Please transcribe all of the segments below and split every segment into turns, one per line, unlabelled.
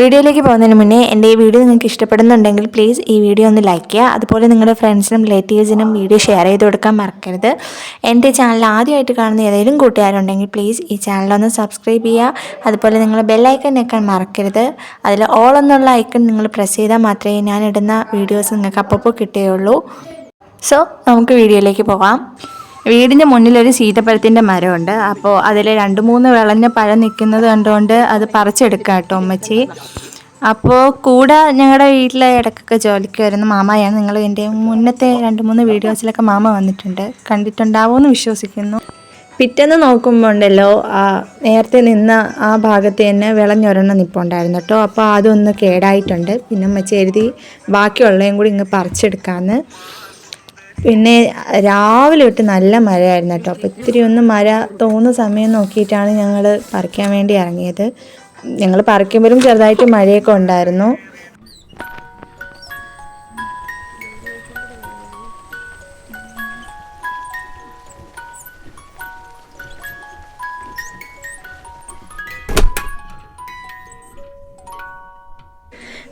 വീഡിയോയിലേക്ക് പോകുന്നതിന് മുന്നേ എന്റെ ഈ വീഡിയോ നിങ്ങൾക്ക് ഇഷ്ടപ്പെടുന്നുണ്ടെങ്കിൽ പ്ലീസ് ഈ വീഡിയോ ഒന്ന് ലൈക്ക് ചെയ്യുക. അതുപോലെ നിങ്ങളുടെ ഫ്രണ്ട്സിനും റിലേറ്റീവ്സിനും വീഡിയോ ഷെയർ ചെയ്ത് കൊടുക്കാൻ മറക്കരുത്. എന്റെ ചാനൽ ആദ്യമായിട്ട് കാണുന്ന ഏതെങ്കിലും കൂട്ടുകാരുണ്ടെങ്കിൽ പ്ലീസ് ഈ ചാനലൊന്ന് സബ്സ്ക്രൈബ് ചെയ്യുക. അതുപോലെ നിങ്ങൾ ബെല്ലൈക്കൺ ഞെക്കാൻ മറക്കരുത്. അതിൽ ഓൾ എന്നുള്ള ഐക്കൺ നിങ്ങൾ പ്രസ് ചെയ്താൽ മാത്രമേ ഞാൻ ഇടുന്ന വീഡിയോസ് നിങ്ങൾക്ക് അപ്പോൾ കിട്ടുകയുള്ളൂ. സോ നമുക്ക് വീഡിയോയിലേക്ക് പോകാം. വീടിന്റെ മുന്നിലൊരു സീതപ്പഴത്തിന്റെ മരമുണ്ട്. അപ്പോൾ അതിൽ രണ്ട് മൂന്ന് വിളഞ്ഞ പഴം നിൽക്കുന്നത് കണ്ടുകൊണ്ട് അത് പറിച്ചെടുക്കാം കേട്ടോ അമ്മച്ചി അപ്പോൾ കൂടെ ഞങ്ങളുടെ വീട്ടിലെ ഇടക്കൊക്കെ ജോലിക്ക് വരുന്ന മാമയാണ്. നിങ്ങൾ എന്റെ മുന്നത്തെ രണ്ട് മൂന്ന് വീഡിയോസിലൊക്കെ മാമ വന്നിട്ടുണ്ട്. കണ്ടിട്ടുണ്ടാവുമെന്ന് വിശ്വസിക്കുന്നു. പിറ്റേന്ന് നോക്കുമ്പോൾ ഉണ്ടല്ലോ ആ നേരത്തെ നിന്ന ആ ഭാഗത്ത് തന്നെ വിളഞ്ഞൊരെണ്ണം നിൽപ്പുണ്ടായിരുന്നു കേട്ടോ അപ്പോൾ അതൊന്ന് കേടായിട്ടുണ്ട്. പിന്നെ അമ്മച്ചി എഴുതി ബാക്കിയുള്ളതും കൂടി ഇങ്ങ് പറിച്ചെടുക്കാമെന്ന് പിന്നെ രാവിലെ തൊട്ട് നല്ല മഴയായിരുന്നു കേട്ടോ. അപ്പോൾ ഇത്തിരി ഒന്ന് മഴ തോന്നുന്ന സമയം നോക്കിയിട്ടാണ് ഞങ്ങൾ പറിക്കാൻ വേണ്ടി ഇറങ്ങിയത്. ഞങ്ങൾ പറിക്കുമ്പോഴും ചെറുതായിട്ട് മഴയൊക്കെ ഉണ്ടായിരുന്നു.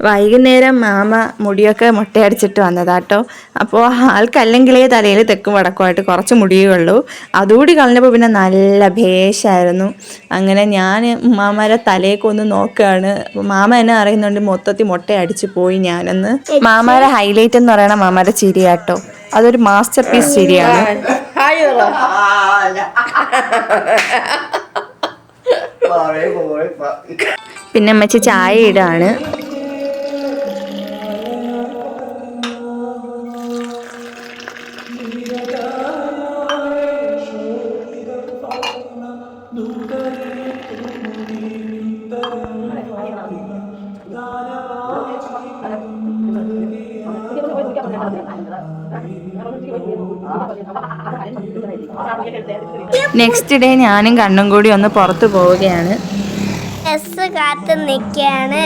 വൈകുന്നേരം മാമ മുടിയൊക്കെ മുട്ടയടിച്ചിട്ട് വന്നതാട്ടോ. അപ്പോൾ ആൾക്കല്ലെങ്കിലേ തലയിൽ തെക്കും വടക്കുമായിട്ട് കുറച്ച് മുടിയേ ഉള്ളൂ അതുകൂടി കളഞ്ഞപ്പോൾ പിന്നെ നല്ല ഭേഷായിരുന്നു. അങ്ങനെ ഞാൻ മാമാരെ തലയൊക്കെ ഒന്ന് നോക്കുകയാണ് മാമ എന്നെ അറിയുന്നുണ്ട് മൊത്തത്തിൽ മുട്ട അടിച്ചു പോയി ഞാനെന്ന്. മാമാരെ ഹൈലൈറ്റ് എന്ന് പറയണ മാമാരെ ചിരിയാട്ടോ. അതൊരു മാസ്റ്റർ പീസ് ചിരിയാണ്. പിന്നെ അമ്മച്ചി ചായ ഇടാണ്. നെക്സ്റ്റ് ഡേ ഞാനും കണ്ണും കൂടി ഒന്ന് പുറത്തു പോവുകയാണ്.
ബസ് കാത്ത് നിൽക്കുകയാണ്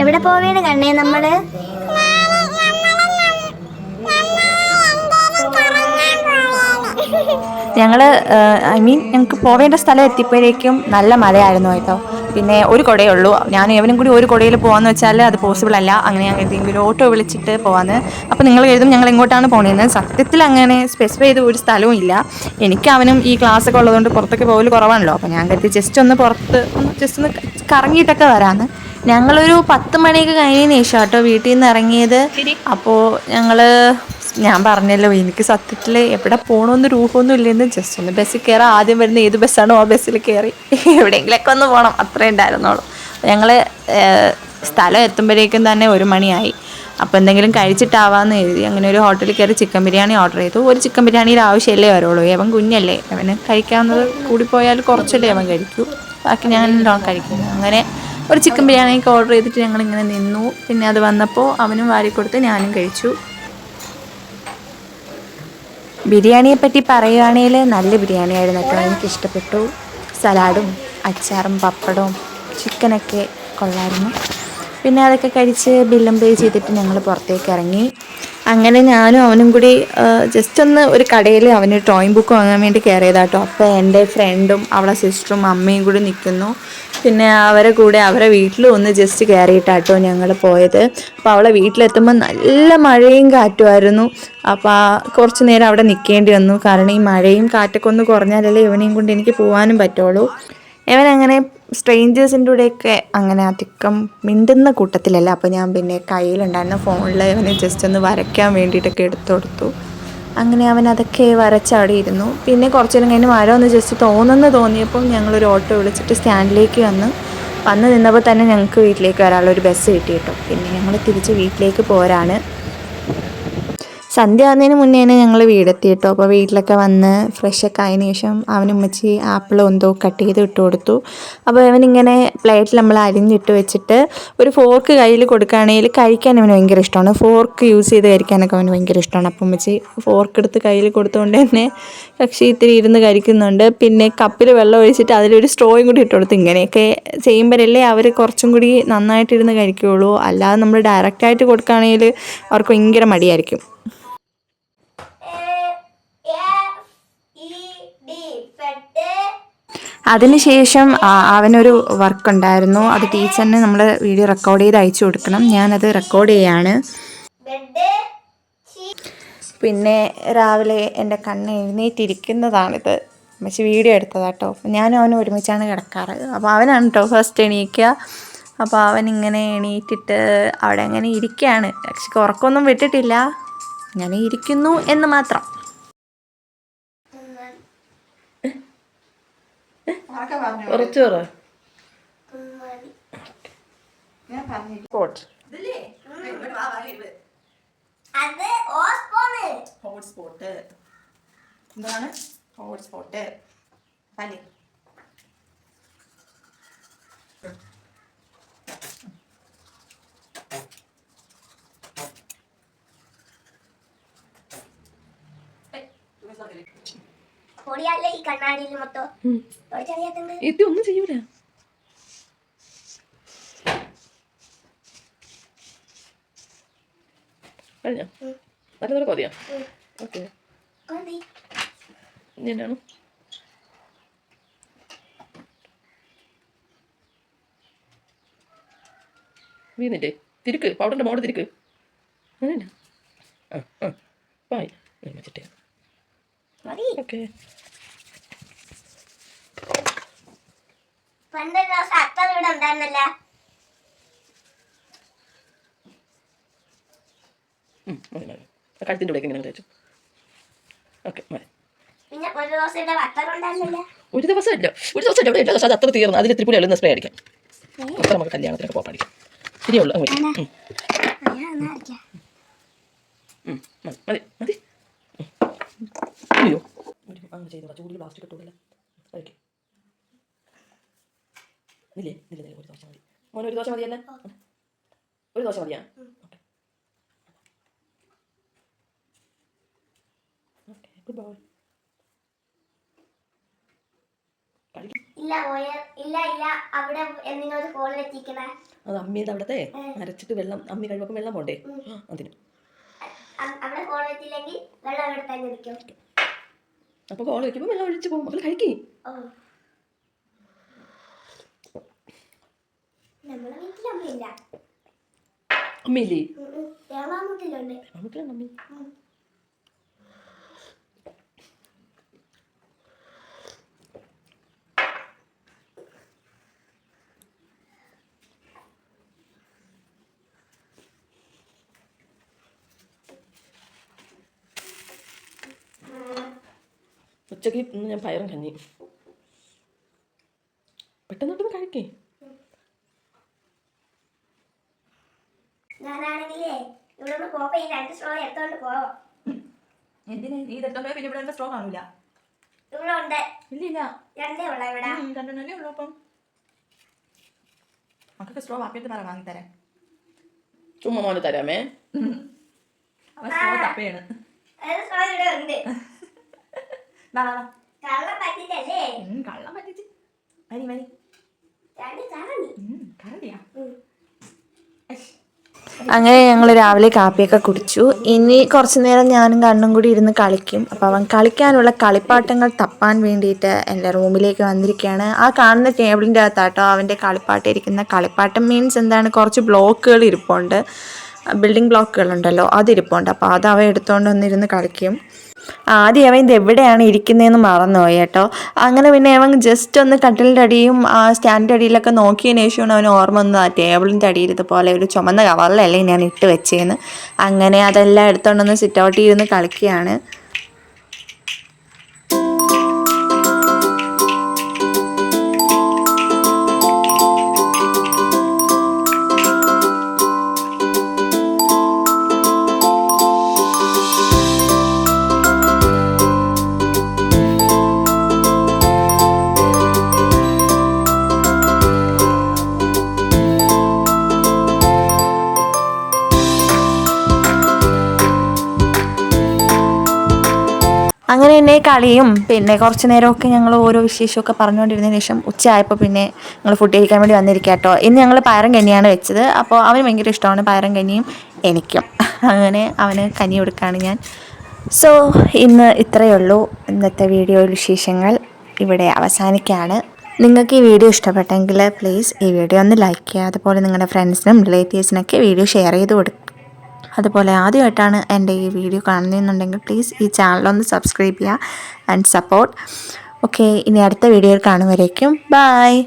എവിടെ പോവേണ് കണ്ണേ നമ്മൾ?
ഞങ്ങൾ ഐ മീൻ ഞങ്ങൾക്ക് പോവേണ്ട സ്ഥലം എത്തിയപ്പോഴേക്കും നല്ല മഴയായിരുന്നു കേട്ടോ. പിന്നെ ഒരു കുടയേ ഉള്ളൂ. ഞാൻ എവനും കൂടി ഒരു കുടയിൽ പോകാമെന്ന് വെച്ചാൽ അത് പോസിബിൾ അല്ല. അങ്ങനെ ഞങ്ങൾ എന്തെങ്കിലും ഓട്ടോ വിളിച്ചിട്ട് പോകാമെന്ന് അപ്പോൾ നിങ്ങൾ എഴുതും ഞങ്ങൾ എങ്ങോട്ടാണ് പോകണതെന്ന് സത്യത്തിൽ അങ്ങനെ സ്പെസിഫൈ ചെയ്ത ഒരു സ്ഥലവും ഇല്ല. എനിക്ക് അവനും ഈ ക്ലാസ് ഒക്കെ ഉള്ളതുകൊണ്ട് പുറത്തൊക്കെ പോകൽ കുറവാണല്ലോ. അപ്പോൾ ഞാൻ കരുതി ജസ്റ്റ് ഒന്ന് പുറത്ത് ഒന്ന് ജസ്റ്റ് ഒന്ന് കറങ്ങിയിട്ടൊക്കെ വരാമെന്ന് ഞങ്ങളൊരു പത്ത് മണിയൊക്കെ കഴിഞ്ഞതിന് ശേഷം കേട്ടോ വീട്ടിൽ നിന്ന് ഇറങ്ങിയത്. അപ്പോൾ ഞങ്ങൾ ഞാൻ പറഞ്ഞല്ലോ എനിക്ക് സത്യത്തിൽ എവിടെ പോകണമെന്ന് രൂപമൊന്നും ഇല്ലെന്ന്. ജസ്റ്റ് ഒന്ന് ബസ്സിൽ കയറാം ആദ്യം വരുന്ന ഏത് ബസ്സാണോ ആ ബസ്സിൽ കയറി എവിടെയെങ്കിലൊക്കെ ഒന്ന് പോകണം അത്രേ ഉണ്ടായിരുന്നുള്ളൂ. ഞങ്ങൾ സ്ഥലം എത്തുമ്പോഴേക്കും തന്നെ ഒരു മണിയായി. അപ്പോൾ എന്തെങ്കിലും കഴിച്ചിട്ടാവാന്ന് എഴുതി അങ്ങനെ ഒരു ഹോട്ടലിൽ കയറി ചിക്കൻ ബിരിയാണി ഓർഡർ ചെയ്തു. ഒരു ചിക്കൻ ബിരിയാണിയിൽ ആവശ്യമല്ലേ വരുള്ളൂ. ഏവൻ കുഞ്ഞല്ലേ. അവന് കഴിക്കാവുന്നത് കൂടിപ്പോയാൽ കുറച്ചല്ലേ അവൻ കഴിക്കൂ. ബാക്കി ഞാൻ കഴിക്കുന്നു അങ്ങനെ ഒരു ചിക്കൻ ബിരിയാണിയൊക്കെ ഓർഡർ ചെയ്തിട്ട് ഞങ്ങൾ ഇങ്ങനെ നിന്നു. പിന്നെ അത് വന്നപ്പോൾ അവനും വാരി കൊടുത്ത് ഞാനും കഴിച്ചു. ബിരിയാണിയെ പറ്റി പറയുകയാണെങ്കിൽ നല്ല ബിരിയാണി ആയിരുന്നു കേട്ടോ. എനിക്ക് ഇഷ്ടപ്പെട്ടു സലാഡും അച്ചാറും പപ്പടവും ചിക്കനൊക്കെ കൊള്ളായിരുന്നു. പിന്നെ അതൊക്കെ കഴിച്ച് ബില്ലും പേ ചെയ്തിട്ട് ഞങ്ങൾ പുറത്തേക്ക് ഇറങ്ങി. അങ്ങനെ ഞാനും അവനും കൂടി ജസ്റ്റ് ഒന്ന് ഒരു കടയിൽ അവന് ഡ്രോയിങ് ബുക്ക് വാങ്ങാൻ വേണ്ടി കയറിയതാട്ടോ അപ്പോൾ എന്റെ ഫ്രണ്ടും അവളെ സിസ്റ്ററും അമ്മയും കൂടി നിൽക്കുന്നു പിന്നെ അവരെ കൂടെ അവരെ വീട്ടിലും ഒന്ന് ജസ്റ്റ് കയറിയിട്ടാട്ടോ ഞങ്ങൾ പോയത്. അപ്പോൾ അവളെ വീട്ടിലെത്തുമ്പോൾ നല്ല മഴയും കാറ്റുമായിരുന്നു അപ്പോൾ കുറച്ച് നേരം അവിടെ നിൽക്കേണ്ടി വന്നു. കാരണം ഈ മഴയും കാറ്റൊക്കെ ഒന്ന് കുറഞ്ഞാലല്ലേ ഇവനെയും കൊണ്ട് എനിക്ക് പോകാനും പറ്റുള്ളൂ. ഇവൻ അങ്ങനെ സ്ട്രേഞ്ചേഴ്സിന്റെ കൂടെയൊക്കെ അങ്ങനെ അധികം മിണ്ടുന്ന കൂട്ടത്തിലല്ല. അപ്പോൾ ഞാൻ പിന്നെ കയ്യിലുണ്ടായിരുന്ന ഫോണിൽ ഇവനെ ജസ്റ്റ് ഒന്ന് വരയ്ക്കാൻ വേണ്ടിയിട്ടൊക്കെ എടുത്തു കൊടുത്തു. അങ്ങനെ അവൻ അതൊക്കെ വരച്ചവിടെ ഇരുന്നു പിന്നെ കുറച്ചു നേരം കഴിഞ്ഞ് മഴ ഒന്ന് ജസ്റ്റ് തോന്നുന്നു തോന്നിയപ്പോൾ ഞങ്ങളൊരു ഓട്ടോ വിളിച്ചിട്ട് സ്റ്റാൻഡിലേക്ക് വന്ന് വന്ന് നിന്നപ്പോൾ തന്നെ ഞങ്ങൾക്ക് വീട്ടിലേക്ക് വരാനുള്ള ഒരു ബസ് കിട്ടി കേട്ടോ. പിന്നെ ഞങ്ങൾ തിരിച്ച് വീട്ടിലേക്ക് പോരാണ്. സന്ധ്യ മുന്നേ തന്നെ ഞങ്ങൾ വീടെത്തി കേട്ടോ അപ്പോൾ വീട്ടിലൊക്കെ വന്ന് ഫ്രഷൊക്കെ ആയതിന് ശേഷം അവനുമ്മച്ചി ആപ്പിൾ എന്തോ കട്ട് ചെയ്ത് ഇട്ട് കൊടുത്തു. അപ്പോൾ അവനിങ്ങനെ പ്ലേറ്റിൽ നമ്മൾ അരിഞ്ഞിട്ട് വെച്ചിട്ട് ഒരു ഫോർക്ക് കയ്യിൽ കൊടുക്കുകയാണെങ്കിൽ കഴിക്കാൻ അവന് ഭയങ്കര ഇഷ്ടമാണ്. ഫോർക്ക് യൂസ് ചെയ്ത് കഴിക്കാനൊക്കെ അവന് ഭയങ്കര ഇഷ്ടമാണ്. അപ്പം ഉമ്മച്ചി ഫോർക്ക് എടുത്ത് കയ്യിൽ കൊടുത്തുകൊണ്ട് തന്നെ കക്ഷി ഇത്തിരി ഇരുന്ന് കഴിക്കുന്നുണ്ട്. പിന്നെ കപ്പിൽ വെള്ളം ഒഴിച്ചിട്ട് അതിലൊരു സ്ട്രോയും കൂടി ഇട്ട് കൊടുത്ത്. ഇങ്ങനെയൊക്കെ ചെയ്യുമ്പോഴല്ലേ അവർ കുറച്ചും കൂടി നന്നായിട്ടിരുന്ന് കഴിക്കുകയുള്ളൂ. അല്ലാതെ നമ്മൾ ഡയറക്റ്റായിട്ട് കൊടുക്കുകയാണെങ്കിൽ അവർക്ക് ഭയങ്കര മടിയായിരിക്കും. അതിനുശേഷം അവനൊരു വർക്ക് ഉണ്ടായിരുന്നു അത് ടീച്ചറിന് നമ്മൾ വീഡിയോ റെക്കോർഡ് ചെയ്ത് അയച്ചു കൊടുക്കണം. ഞാനത് റെക്കോർഡ് ചെയ്യാണ്. പിന്നെ രാവിലെ എന്റെ കണ്ണ് എഴുന്നേറ്റിരിക്കുന്നതാണിത്. പക്ഷെ വീഡിയോ എടുത്തതാട്ടോ ഞാനും അവനും ഒരുമിച്ചാണ് കിടക്കാറ്. അപ്പോൾ അവനാണ് കേട്ടോ ഫസ്റ്റ് എണീക്കുക അപ്പോൾ അവൻ ഇങ്ങനെ എണീറ്റിട്ട് അവിടെ അങ്ങനെ ഇരിക്കുകയാണ് പക്ഷെ ഉറക്കമൊന്നും വിട്ടിട്ടില്ല. ഇങ്ങനെ ഇരിക്കുന്നു എന്ന് മാത്രം.
കുറച്ച് പറ
ഹോട്ട്സ്പോട്ട്. എന്താണ്? ഹോട്ട്സ്പോട്ട് പനി
പൊടിയല്ലേ ഈ കണ്ണാടിയിൽ മൊത്തം. ഒഴിച്ചറിയാത്തുണ്ട്
ഇത് ഒന്നും ചെയ്യൂല. കഴിഞ്ഞോ? ഓക്കെ. വീന്നില്ലേ തിരുക്ക് പൗഡറിന്റെ മോഡ് തിരുക്ക്. അങ്ങനെ ആ ആ. പായ് വെച്ചിട്ടേ. ഓക്കെ.
പണ്ട് ഒരു ദിവസം അത്തം ഇവിടെ ഉണ്ടായിരുന്നല്ല.
കഴുത്തിന്റെ ഇവിടേക്ക് ഇങ്ങനെ തേച്ചു. ഓക്കെ മതി.
പിന്നെ ഒരു ദിവസം ഇവിടെ വട്ടം ഉണ്ടായിരുന്നില്ല.
ഒരു ദിവസം എല്ലാ ദിവസം അത് അത്ര തീർന്നു. അതിൽ ഇത്തിരി എളുന്ന സ്പ്രേ അടിക്കാം. അത്ര നമുക്ക് കല്യാണത്തിനൊക്കെ പോകാൻ അടിക്കാം. ശരിയുള്ളൂ അങ്ങ് വരും. ഉം, ഉം, മതി മതി. അയ്യോ. അങ്ങനെ ചെയ്തോളാം ചൂടിൽ പ്ലാസ്റ്റിക് ഇട്ടൂടല്ല കഴിക്കും ഇല്ലേ ഇല്ല ഇല്ല ഒരു ദോശ മതി. മോനെ ഒരു ദോശ മതിയല്ലേ ഒരു ദോശ മതിയാ? ഓക്കെ. ഓക്കെ ഗുഡ് ബൈ
ഇല്ല ഇല്ല ഇല്ല. അവിടെ എന്തിനൊരു കോൾ എത്തിക്കണേ.
അത് അമ്മിയുടെ അവിടത്തെ അരച്ചിട്ട് വെള്ളം അമ്മി കഴിവൊക്കെ വെള്ളം പോണ്ടേ? അതിന്.
അവിടെ കോൾ എത്തിയില്ലെങ്കിൽ വെള്ളം ഇവിടെ തന്നെ ഇരിക്കും.
അപ്പോൾ കോൾ വെക്കുമ്പോൾ വെള്ളം ഒഴിച്ച് പോകും. മക്കൾ കഴിക്കേ
നമ്മളെ വീട്ടിൽ അമ്മയില്ല.
അമ്മയില്ലേ?
തേമാമുട്ടിലുണ്ട്
നമുക്കാണ് അമ്മി? ഉച്ചയ്ക്ക് ഇന്ന് ഞാൻ പയറും കഞ്ഞി പെട്ടെന്ന് പെട്ടെന്ന് കഴിക്കേ.
ഞാനാണെങ്കിലേ ഇവിടെ നിന്ന് പോകുമ്പോ ഈ രണ്ട് സ്ട്രോ എടുത്തോണ്ട് പോവാം.
എന്തിനാ? നീ ഇതെല്ലാം പിന്നെ ഇവിടെ സ്ട്രോ കാണില്ല
ഇവിടെ ഉണ്ട്
ഇല്ല ഇല്ല
രണ്ടേ ഉള്ള ഇവിടെ.
രണ്ടെണ്ണല്ലേ ഉള്ളൂ അപ്പം. മക്കൾക്ക് സ്ട്രോ ബാക്കിയിട്ട് പറ വാങ്ങിത്തരാൻ
ചുമ്മാ മോനെ തരാമേ.
അവൻ സ്ട്രോ തപ്പയാണ്.
ഒരു സ്ട്രോ ഇവിടെ ഉണ്ട്.
വാ വാ വാ
കള്ളം പറ്റില്ലല്ലേ?
ഉം, കള്ളം പറ്റിച്ച്. വരി വരി.
കറിയാ
കറണ്ടിയാ. അങ്ങനെ ഞങ്ങൾ രാവിലെ കാപ്പിയൊക്കെ കുടിച്ചു. ഇനി കുറച്ചു നേരം ഞാനും കണ്ണും കൂടി ഇരുന്ന് കളിക്കും. അപ്പോൾ അവൻ കളിക്കാനുള്ള കളിപ്പാട്ടങ്ങൾ തപ്പാൻ വേണ്ടിയിട്ട് എന്റെ റൂമിലേക്ക് വന്നിരിക്കുകയാണ്. ആ കാണുന്ന ടേബിളിന്റെ അകത്താട്ടോ അവന്റെ കളിപ്പാട്ട് ഇരിക്കുന്ന കളിപ്പാട്ടം. മീൻസ് എന്താണ് കുറച്ച് ബ്ലോക്കുകൾ ഇരിപ്പുണ്ട്. ബിൽഡിംഗ് ബ്ലോക്കുകളുണ്ടല്ലോ അതിരിപ്പുണ്ട്. അപ്പോൾ അത് അവ എടുത്തുകൊണ്ട് വന്നിരുന്ന് കളിക്കും. ആദ്യം അവൻ ഇത് എവിടെയാണ് ഇരിക്കുന്നതെന്ന് മറന്നുപോയി കേട്ടോ. അങ്ങനെ പിന്നെ അവൻ ജസ്റ്റ് ഒന്ന് കട്ടിലിന്റെ അടിയും ആ സ്റ്റാൻഡിന്റെ അടിയിലൊക്കെ നോക്കിയതിന് ശേഷമാണ് അവൻ ഓർമ്മ വന്നത് ആ ടേബിളിന്റെ അടിയിൽ ഇതുപോലെ ഒരു ചുമന്ന കവറിലല്ലേ ഞാൻ ഇട്ട് വെച്ചേന്ന്. അങ്ങനെ അതെല്ലാം എടുത്തുകൊണ്ടൊന്ന് സിറ്റ് ഔട്ട് ചെയ്തൊന്ന് കളിക്കുകയാണ്. പിന്നെ കളിയും പിന്നെ കുറച്ച് നേരമൊക്കെ ഞങ്ങൾ ഓരോ വിശേഷമൊക്കെ പറഞ്ഞുകൊണ്ടിരുന്നതിന് ശേഷം ഉച്ചയായപ്പോൾ പിന്നെ ഞങ്ങൾ ഫുഡ് കഴിക്കാൻ വേണ്ടി വന്നിരിക്കുക കേട്ടോ ഇന്ന് ഞങ്ങൾ പയറും കഞ്ഞിയാണ് വെച്ചത്. അപ്പോൾ അവന് ഭയങ്കര ഇഷ്ടമാണ് പയറും കഞ്ഞിയും എനിക്കും. അങ്ങനെ അവന് കനി കൊടുക്കുകയാണ് ഞാൻ. സോ ഇന്ന് ഇത്രയേ ഉള്ളൂ. ഇന്നത്തെ വീഡിയോ വിശേഷങ്ങൾ ഇവിടെ അവസാനിക്കുകയാണ്. നിങ്ങൾക്ക് ഈ വീഡിയോ ഇഷ്ടപ്പെട്ടെങ്കിൽ പ്ലീസ് ഈ വീഡിയോ ഒന്ന് ലൈക്ക് ചെയ്യുക. അതുപോലെ നിങ്ങളുടെ ഫ്രണ്ട്സിനും റിലേറ്റീവ്സിനൊക്കെ വീഡിയോ ഷെയർ ചെയ്ത് കൊടുക്കുക. അതുപോലെ ആദ്യമായിട്ടാണ് എന്റെ ഈ വീഡിയോ കാണുന്നതെന്നുണ്ടെങ്കിൽ പ്ലീസ് ഈ ചാനലൊന്ന് സബ്സ്ക്രൈബ് ചെയ്യുക ആൻഡ് സപ്പോർട്ട് ഓക്കെ ഇനി അടുത്ത വീഡിയോയിൽ കാണുമ്പോഴേക്കും ബായ്